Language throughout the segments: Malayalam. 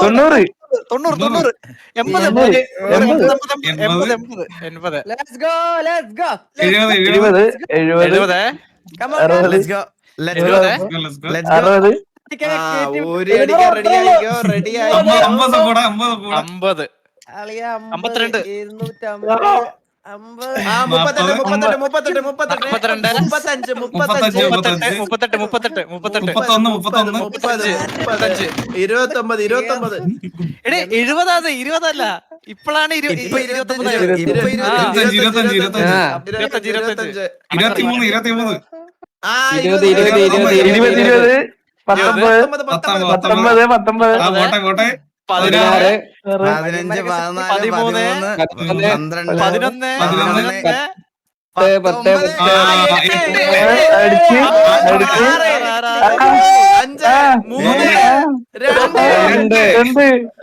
തൊണ്ണൂറ്, തൊണ്ണൂറ്, തൊണ്ണൂറ്, എൺപത് എൺപത്, എൺപത്. എഴുപത് എഴുപത്. അറുപത്. ഒരു അടിക്കാൻ റെഡി റെഡി അമ്പത്, അമ്പത്തിരണ്ട്. ഇരുപത്തൊമ്പത് ഇരുപത്തൊമ്പത്. എടേ എഴുപതാത് ഇരുപതല്ല. ഇപ്പോഴാണ് ഇരുപത് ഇരുപത് പത്തൊമ്പത് പത്തൊമ്പത്, പത്തൊമ്പത്, പത്തൊമ്പത് പതിനാറ് പതിനഞ്ച് പതിനാല് പതിമൂന്ന്, പന്ത്രണ്ട് പതിനൊന്ന് പതിനൊന്ന് പത്ത് പത്ത് അഞ്ച് മൂന്ന് രണ്ട് രണ്ട്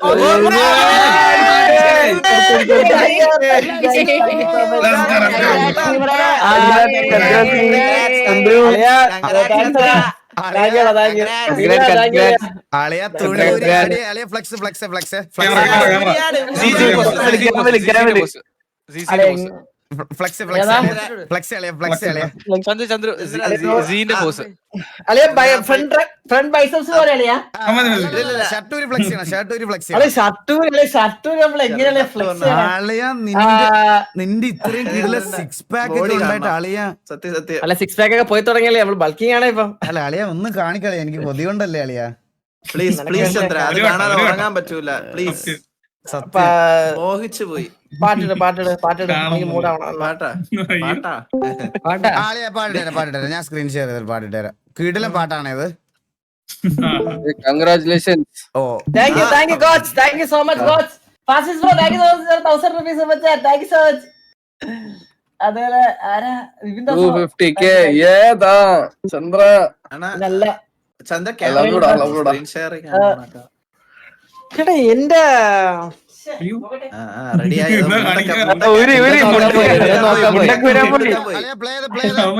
ഫ്ലെക്സ് ഫ്ലെക്സ് ഫ്ലെക്സ് നിന്റെ നിന്റെ ഇത്രയും കീഴിലെ സിക്സ് പാക്ക് ഉണ്ടായിട്ട്. അളിയ. സത്യം സത്യം. അല്ല സിക്സ് പാക്ക് ഒക്കെ പോയി തുടങ്ങിയല്ലേ നമ്മൾ ബൾക്കിംഗ് ആണ് ഇപ്പൊ. അല്ല അളിയ ഒന്ന് കാണിക്കളെ എനിക്ക് കൊതി കൊണ്ടല്ലേ അളിയ. പ്ലീസ് പ്ലീസ് ചന്ദ്ര അത് കാണാതെ ഉറങ്ങാൻ പറ്റൂല. പ്ലീസ് മോഹിച്ചു പോയി. പാട്ടിട് പാട്ടിട് പാട്ടിട്. കാണാൻ എനിക്ക് മൂടാവണം. പാട്ടാ? പാട്ടാ? പാട്ടാ? ആളിയ പാടിട്ടേരാ പാടിട്ടേരാ ഞാൻ സ്ക്രീൻ ഷെയർ ചെയ്ത് പാടിട്ടേരാ കീടിലെ പാട്ടാണ് ഇത്. Congratulation oh. Thank you thank you coach thank you so much coach ഫാസിസ് bro thank you so much 1000 rupees വെച്ച താങ്ക് യു സോ മച്ച് അതുപോലെ ആരാ? വിപിൻ ദാസ്? ഫിഫ്റ്റി കെ ഏതാ? ചന്ദ്ര. അണ്ണാ നല്ല ചന്ദ്ര കൂടാ. സ്ക്രീൻ ഷെയറിംഗ് എടാ എന്റെ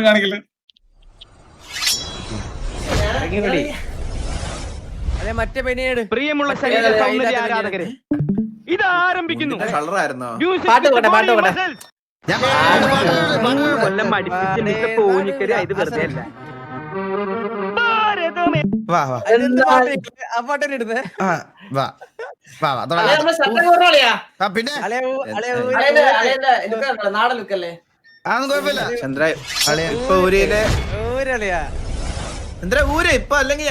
കാണിക്കില്ല. മറ്റേ പെണ്ണിനോട് പ്രിയമുള്ള ശരീര സൗന്ദര്യ ആരാധകരെ ഇത് ആരംഭിക്കുന്നു. പാട്ട് പോട്ടെ, പാട്ട് പോട്ടെ. കൊല്ലം അടിപ്പിച്ച് നിന്റെ പൂഞ്ഞിക്കരി ഇത് വെറുതെ അല്ല. ഭാരതമേ. വാ വാ. ആ പാട്ടിന് ഇടുന്നേ? ആ, വാ. പിന്നെ നാടൻ ലുക്കല്ലേ അതൊന്നും കുഴപ്പമില്ല ചന്ദ്ര അളിയ ഇപ്പൊ ഊരിയിലെ ഊരളിയാ ചന്ദ്ര ഊര് ഇപ്പൊ അല്ലെങ്കിൽ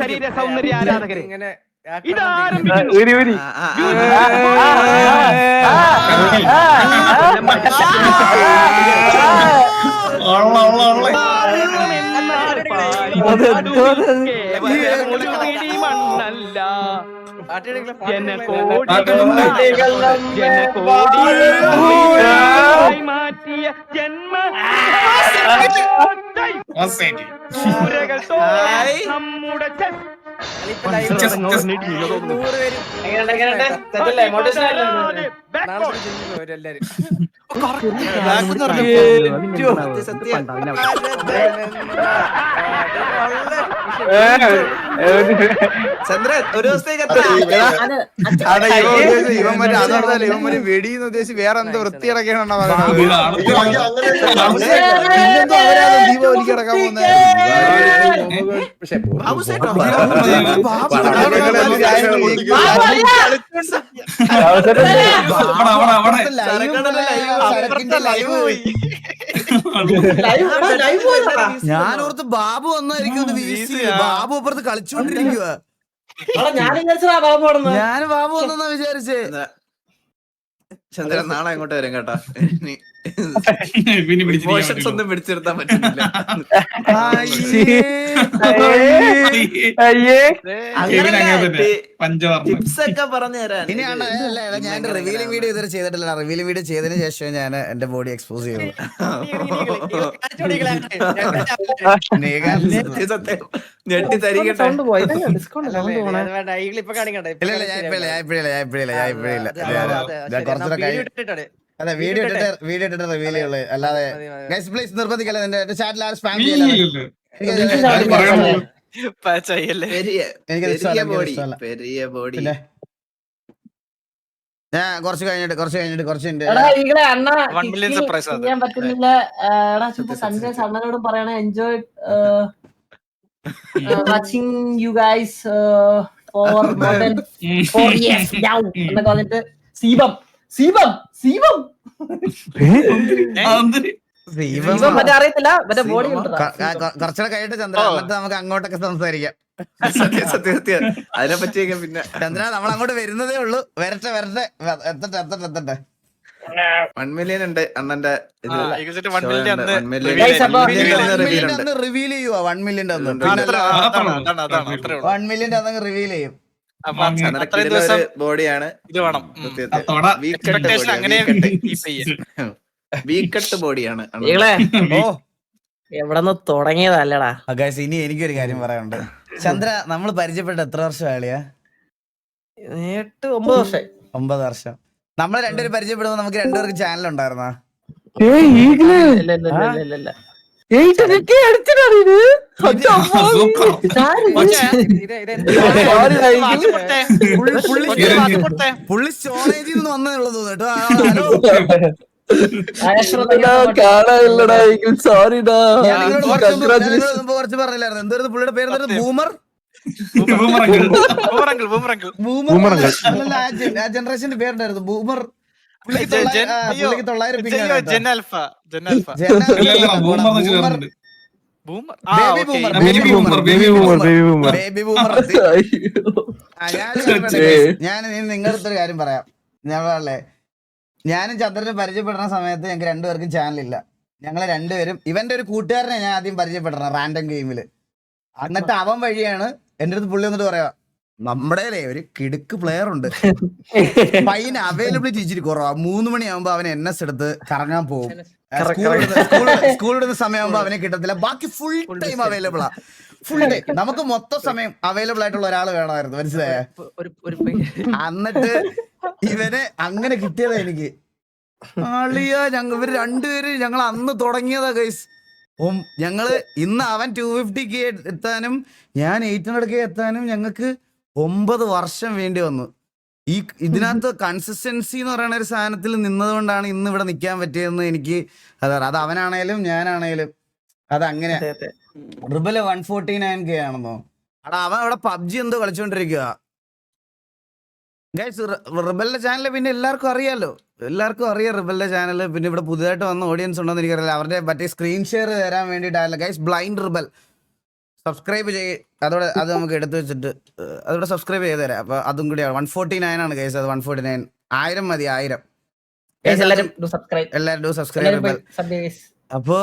ശരീര. സൗന്ദര്യ ആരാധകരെ ഇങ്ങനെ ഇത് മാറ്റിയ ജന്മ. നമ്മുടെ സത്യം, സത്യം. ചന്ദ്ര ഒരു ദിവസത്തേക്ക് അതെ, ഇവൻ മറ്റേ അത് പറഞ്ഞാലേ, ഇവൻ മറ്റേ വെടിയെന്ന് ഉദ്ദേശിച്ച് വേറെ എന്തോ വൃത്തിയിടക്കാണ് പറയുന്നത്. ദീപാവലിക്ക് ഇറക്കാൻ പോകുന്നത്. ലൈവ് പോയി. ഞാൻ ഓർത്ത് ബാബു വന്നായിരിക്കും ഒന്ന് വീശി. ബാബു അപ്പുറത്ത് കളിച്ചോണ്ടിരിക്കുക ഞാൻ ബാബു വന്നെന്നാ ഞാൻ ബാബു വന്നാ വിചാരിച്ചേ. ചന്ദ്രൻ നാളെ അങ്ങോട്ട് വരും കേട്ടോ. ഇമോഷൻസ് ഒന്നും പിടിച്ചിരുത്താൻ പറ്റുന്നില്ല. ടിപ്സ് ഒക്കെ പറഞ്ഞു തരാൻ. ഞാൻ റിവീലിംഗ് വീഡിയോ ഇതുവരെ ചെയ്തിട്ടില്ല റിവീലിംഗ് വീഡിയോ ചെയ്തതിനു ശേഷം ഞാൻ എന്റെ ബോഡി എക്സ്പോസ് ചെയ്തു ഞെട്ടി തരികട്ടെ. ഞാൻ ഇപ്പഴില്ല ഞാൻ ഇപ്പഴില്ല ഞാൻ ഇപ്പഴില്ല ഞാൻ ഇപ്പഴില്ല ഞാൻ കുറച്ചുകൂടെ കഴി അതെ വീഡിയോ ഇട്ടിട്ട് വീഡിയോ ഇട്ടിട്ട് റിവീൽ ചെയ്യുള്ളൂ. അല്ലാതെ ഗൈസ് പ്ലീസ് നിർബന്ധിക്കല്ലേ എന്റെ ചാറ്റിൽ ആരും സ്പാം ചെയ്യല്ലേ? ഞാൻ കുറച്ച് കഴിഞ്ഞിട്ട് കുറച്ച് കഴിഞ്ഞിട്ട് കുറച്ച് കൺവേഴ്സ് അണ്ണനോടും പറയണേ enjoy watching you guys for more than four years എന്നൊക്കെ പറഞ്ഞിട്ട് സീബം സീവം അറിയത്തില്ല കുറച്ചുകൂടെ ചന്ദ്ര. എന്നിട്ട് നമുക്ക് അങ്ങോട്ടൊക്കെ സംസാരിക്കാം. സത്യം സത്യം സത്യം. അതിനെ പറ്റിയൊക്കെ പിന്നെ. ചന്ദ്ര നമ്മൾ അങ്ങോട്ട് വരുന്നതേ ഉള്ളൂ. വരട്ടെ വരട്ടെ. എത്തട്ടെ എത്തട്ടെ എത്തട്ടെ. വൺ മില്യൺ ഉണ്ട് അണ്ണന്റെ. റിവീൽ ചെയ്യുവാ? വൺ മില്യൺ വൺ മില്യൺ അന്ന് റിവീൽ ചെയ്യും. ബോഡിയാണ്. ഇത് വേണം. ഉം. എക്സ്പെക്ടേഷൻ അങ്ങനെ കീപ്പ് ചെയ്യാം. വീക്കട്ട് ബോഡിയാണ് ഓ എവിടെന്ന് തുടങ്ങിയതല്ലടാ. ഗൈസ് ഇനി എനിക്കൊരു കാര്യം പറയാനുണ്ട്. ചന്ദ്ര നമ്മൾ പരിചയപ്പെട്ട എത്ര വർഷം ആളിയാ എട്ട് ഒമ്പത് വർഷം ഒമ്പത് വർഷം. നമ്മൾ രണ്ടുപേരും പരിചയപ്പെടുമ്പോ നമുക്ക് രണ്ടുപേർക്ക് ചാനൽ ഉണ്ടായിരുന്നാ? പുള്ളി സ്റ്റോറേജിൽ നിന്ന് കേട്ടോ. കാണാനില്ലടാ സോറിടാ കുറച്ച് പറഞ്ഞില്ലായിരുന്നു. എന്തായിരുന്നു പുള്ളിയുടെ പേര്? ബൂമർ? ബൂമർ ബൂമർ ആ ജനറേഷന്റെ പേരുണ്ടായിരുന്നു. ബൂമർ. ഞാൻ നിങ്ങളുടെ ഒരു കാര്യം പറയാം. ഞാൻ ഞാനും ചന്ദ്രന് പരിചയപ്പെടുന്ന സമയത്ത് ഞങ്ങൾക്ക് രണ്ടുപേർക്കും ഇല്ല. ഞങ്ങൾ രണ്ടുപേരും ഇവന്റെ ഒരു കൂട്ടുകാരനെ ഞാൻ ആദ്യം പരിചയപ്പെടണം റാൻഡം ഗെയിമിൽ എന്നിട്ട് അവൻ വഴിയാണ് എന്റെ അടുത്ത് പുള്ളി വന്നിട്ട് പറയാ നമ്മുടെ ഒരു കിടുക്ക് പ്ലെയർ ഉണ്ട്. പൈന അവൈലബിലിറ്റി ഇച്ചിരി കുറവാ. മൂന്ന് മണിയാകുമ്പോ അവൻ എൻ എസ് എടുത്ത് കറങ്ങാൻ പോകും. സ്കൂൾ ഇടുന്ന സമയമാകുമ്പോ അവനെ കിട്ടത്തില്ല. ബാക്കി ഫുൾ ടൈം അവൈലബിൾ ആ. ഫുൾ ഡേ നമുക്ക് മൊത്തം സമയം അവൈലബിൾ ആയിട്ടുള്ള ഒരാൾ വേണമായിരുന്നു. മനസ്സിലായ? എന്നിട്ട് ഇവനെ അങ്ങനെ കിട്ടിയതാ എനിക്ക്. ആളിയ ഞങ്ങൾ ഇവർ രണ്ടുപേരും ഞങ്ങൾ അന്ന് തുടങ്ങിയതാ ഗൈസ് ഓം ഞങ്ങൾ ഇന്ന് അവൻ ടു ഫിഫ്റ്റി കെ എത്താനും ഞാൻ എയ്റ്റ് ഹൺഡ്രഡ് കെ എത്താനും ഞങ്ങൾക്ക് ഒമ്പത് വർഷം വേണ്ടി വന്നു. ഈ ഇതിനകത്ത് കൺസിസ്റ്റൻസി എന്ന് പറയുന്ന ഒരു സാധനത്തിൽ നിന്നതുകൊണ്ടാണ് ഇന്ന് ഇവിടെ നിൽക്കാൻ പറ്റിയതെന്ന് എനിക്ക് അതാ അത് അവനാണേലും ഞാനാണേലും അത് അങ്ങനെ rebel one forty nine K ആണെന്നോ. അടാ അവൻ അവിടെ പബ്ജി എന്തോ കളിച്ചോണ്ടിരിക്കുക ഗൈസ് റിബലിന്റെ ചാനൽ പിന്നെ എല്ലാവർക്കും അറിയാലോ. എല്ലാവർക്കും അറിയാം റിബലിന്റെ ചാനൽ പിന്നെ ഇവിടെ പുതുതായിട്ട് വന്ന ഓഡിയൻസ് ഉണ്ടോ എന്ന് എനിക്കറിയില്ല. അവരുടെ മറ്റേ സ്ക്രീൻ ഷെയർ തരാൻ വേണ്ടിയിട്ടായാലും ഗൈസ് ബ്ലൈൻഡ് റിബൽ സബ്സ്ക്രൈബ് ചെയ് അതോടെ അത് നമുക്ക് എടുത്തു വെച്ചിട്ട് അതോടെ സബ്സ്ക്രൈബ് ചെയ്ത് തരാം അപ്പൊ അതും കൂടി വൺ ഫോർട്ടി നയൻ ആണ് കേസ് അത് വൺ ഫോർട്ടി നയൻ ആയിരം മതി ആയിരം. എല്ലാരും സബ്സ്ക്രൈബ് എല്ലാവരും അപ്പൊ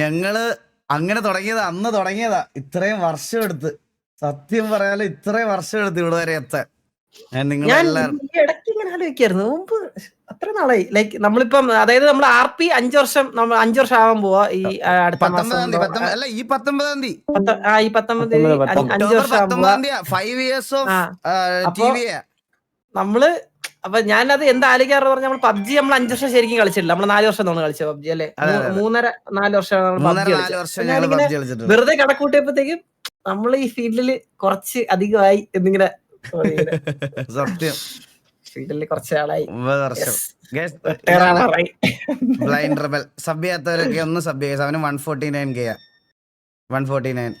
ഞങ്ങൾ അങ്ങനെ തുടങ്ങിയതാ അന്ന് തുടങ്ങിയതാ. ഇത്രയും വർഷം എടുത്ത്. സത്യം പറയാലോ ഇത്രയും വർഷം എടുത്ത് ഇവിടെ വരെ എത്താൻ. ഞാൻ ഞാൻ ഇങ്ങനെ ആലോചിക്കായിരുന്നു. മുമ്പ് അത്ര നാളായി. ലൈക്ക് നമ്മളിപ്പം അതായത് നമ്മൾ ആർ പി അഞ്ചു വർഷം നമ്മൾ അഞ്ചു വർഷം ആവാൻ പോവാ ഈ ആ, അടുത്ത മാസം. അല്ല ഈ പത്തൊമ്പതാം തീയതി. ആ ഈ പത്തൊമ്പത് തീയതി അഞ്ച് വർഷം ഫൈവ് ഇയേഴ്സ് ഓഫ് നമ്മൾ അപ്പൊ ഞാനത് എന്താ ആലോചിക്കാറ് പറഞ്ഞാൽ നമ്മൾ പബ്ജി നമ്മൾ അഞ്ചു വർഷം ശരിക്കും കളിച്ചിട്ടില്ല. നമ്മൾ നാല് വർഷം തോന്നുന്നു കളിച്ചത് പബ്ജി അല്ലെ. മൂന്നര നാല് വർഷം നമ്മൾ പബ്ജി കളിച്ചത്. ഞാനിങ്ങനെ വെറുതെ കണക്കൂട്ടിയപ്പോഴത്തേക്കും നമ്മൾ ഈ ഫീൽഡിൽ കുറച്ച് അധികമായി എന്നിങ്ങനെ സത്യം. ഫീൽഡിൽ കുറച്ച്. റിട്ടയറാവാറായി. ബ്ലൈൻഡ് റബൽ സബ് ചെയ്യാത്തവരൊക്കെ ഒന്ന് സബ് ചെയ്യുക അവന് one forty nine K one forty nine